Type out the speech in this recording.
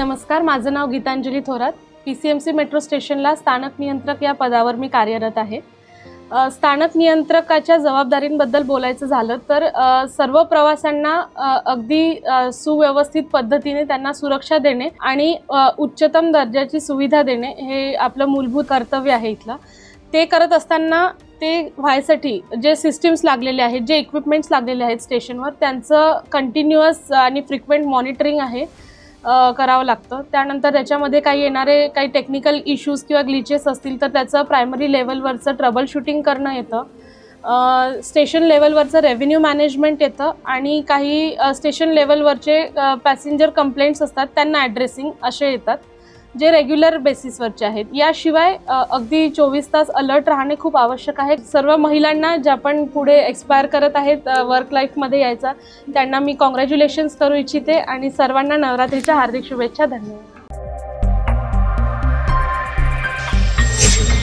नमस्कार माझं नाव Geetanjali Thorat. P C M C metro स्टेशनला स्थानक नियंत्रक या पदावर मी कार्यरत आहे. स्थानक नियंत्रकाच्या जबाबदारींबद्दल बोलायचं झालं तर सर्व प्रवाशांना अगदी सुव्यवस्थित पद्धतीने त्यांना सुरक्षा देणे आणि उच्चतम दर्जाची सुविधा देणे हे आपलं मूलभूत कर्तव्य आहे इथलं. ते करत असताना ते व्हायसाठी जे सिस्टीम्स लागलेले आहेत जे इक्विपमेंट्स लागलेले आहेत स्टेशनवर त्यांचं कंटिन्युअस आणि फ्रिक्वेंट मॉनिटरिंग आहे. करावं लागतं. त्यानंतर त्याच्यामध्ये काही येणारे काही टेक्निकल इश्यूज किंवा ग्लिचेस असतील तर त्याचं प्रायमरी लेवलवरचं ट्रबल शूटिंग करणं येतं. स्टेशन लेवलवरचं रेव्हेन्यू मॅनेजमेंट येतं आणि काही स्टेशन लेवलवरचे पॅसेंजर कंप्लेंट्स असतात त्यांना ॲड्रेसिंग असे येतात. जे रेग्युलर बेसिसवरचे आहेत. याशिवाय अगदी चोवीस तास अलर्ट राहणे खूप आवश्यक आहे. सर्व महिलांना ज्या पण पुढे एक्सपायर करत आहेत वर्क लाईफमध्ये यायचा त्यांना मी कॉंग्रॅच्युलेशन्स करू इच्छिते आणि सर्वांना नवरात्रीच्या हार्दिक शुभेच्छा धन्यवाद.